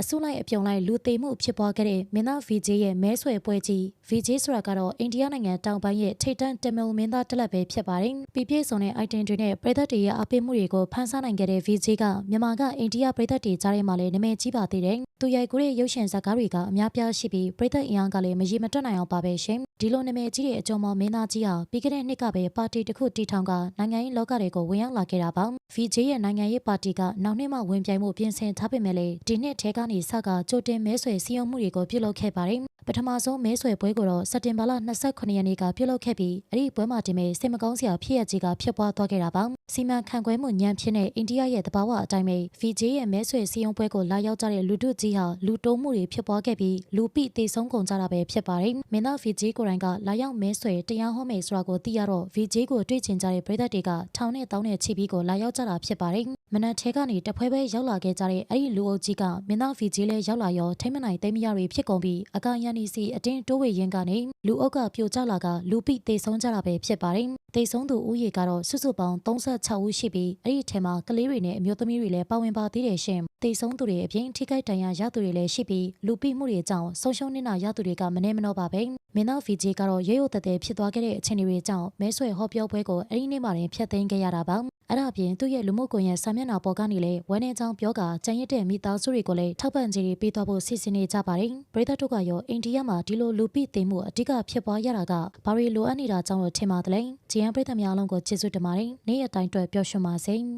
အစုလိုက်အပြုံလိုက်လူသေးမှုဖြစ်ပွားခဲ့တဲ့မင်းသား VJ ရဲ့မဲဆွယ်ပွဲကြီး VJ ဆိုတာကတော့အိန္ဒိယနိုင်ငံတောင်ပိုင်းရဲ့ထိပ်တန်းတမန်မင်းသားတစ်လက်ပဲဖြစ်ပါတယ်။ပြည့်ပြည့်စုံတဲ့ item တွေနဲ့ပြည်သက်တွေရဲ့အပိမှုတွေကိုဖန်ဆားနိုင်ခဲ့တဲ့ VJ ကမြန်မာကအိန္ဒိယပြည်သက်တွေကြားထဲမှာလည်းနာမည်ကြီးပါသေးတယ်။သူရိုက်ကူးတဲ့ရုပ်ရှင်ဇာတ်ကားတွေကအများပြားရှိပြီးပြည်သက်အင်အားကလည်းမရေမတွက်နိုင်အောင်ပါပဲရှင်။ ဒီလိုနာမည်ကြီးတဲ့အကျော်မော်မင်းသားကြီးဟာပြီးခဲ့တဲ့နှစ်ကပဲပါတီတစ်ခုတီထောင်ကနိုင်ငံရေးလောကတွေကိုဝင်ရောက်လာခဲ့တာပါ။ VJ ရဲ့နိုင်ငံရေးပါတီကနောက်နှစ်မှဝင်ပြိုင်မှုပြင်ဆင်ထားပေမဲ့လည်းဒီနှစ်ထဲကနေစကကြိုတင်မဲဆွယ်စည်းရုံးမှုတွေကိုပြုလုပ်ခဲ့ပါတယ်။ပထမဆုံးမဲဆွယ်ပွဲကိုတော့စက်တင်ဘာလ29ရက်နေ့ကပြုလုပ်ခဲ့ပြီးအဲ့ဒီပွဲမှာတင်မဲ့စိတ်မကောင်းစရာဖြစ်ရကြီးကဖြစ်ပွားသွားခဲ့တာပါ။စီမံခန့်ခွဲမှုညံဖြစ်တဲ့အိန္ဒိယရဲ့တဘာဝအတိုင်းပဲ VJ ရဲ့မဲဆွယ်စည်းရုံးပွဲကိုလာရောက်ကြတဲ့လူထုကြီးဟာလူတိုးမှုတွေဖြစ်ပွားခဲ့ပြီးလူပိတေဆုံးကုန်ကြတာပဲဖြစ်ပါတယ်။မင်းသား VJ ကိုယ်တိုင်ကလာရောက်မဲဆွယ်တရားဟောမယ်ဆိုတာကိုသိရတော့ VJ ကိုတွေ့ချင်ကြတဲ့ပြည်သက်တွေကထောင်နဲ့တောင်းနဲ့ချီပြီးကိုလာရောက်ကြတာဖြစ်ပါတယ်။မနက်ထဲကနေတဖွဲပဲရောက်လာခဲ့ကြတဲ့အဲ့ဒီလူအုပ်ကြီးကမင်းသား VJ လဲရောက်လာရောထိမ့်မနိုင်သိမ်းမရတွေဖြစ်ကုန်ပြီးအကရန်နီစီအတင်းတိုးဝေရင်ကနေလူအုပ်ကပြိုကျလာကလူပိတေဆုံးကြတာပဲဖြစ်ပါတယ်။တေဆုံးသူဦးရေကတော့စုစုပေါင်း36ဦးရှိပြီးအဲ့ဒီထဲမှာကလေးတွေနဲ့အမျိုးသမီးတွေလည်းပါဝင်ပါသေးတယ်ရှင်။ တေဆုံးသူတွေအပြင်ထိခိုက်ဒဏ်ရာရသူတွေလည်းရှိပြီးလူပိမှုတွေကြောင့်ဆုံးရှုံးနေတာရသူတွေကမနှဲမနှောပါပဲ။မင်းသား VJ ကတော့ရဲရဲတသက်ဖြစ်သွားခဲ့တဲ့အခြေအနေတွေကြောင့်မဲဆွယ်ဟောပြောပွဲကိုအဲ့ဒီနေ့မှတင်ဖျက်သိမ်းခဲ့ရတာပါ။အဲ့ဒါအပြင်သူ့ရဲ့လူမှုကွန်ရက်စာမျက်နှာပေါ်ကနေလည်းဝမ်းနေချောင်းပြောကကြံရစ်တဲ့မိသားစုတွေကိုလည်းထောက်ပံ့ကြေးတွေပေးသွားဖို့စီစဉ်နေကြပါတယ်။ပရိသတ်တို့ကရောအိန္ဒိယမှာဒီလိုလူပိသိမ်းမှုအဓိကဖြစ်ပွားရတာကဘာတွေလိုအပ်နေတာကြောင့်လို့ထင်ပါတယ်။ဂျီယန်ပရိသတ်များအလုံးကိုကျေးဇူးတင်ပါတယ်။နေ့ရက်တိုင်းအတွက်ပျော်ရွှင်ပါစေ။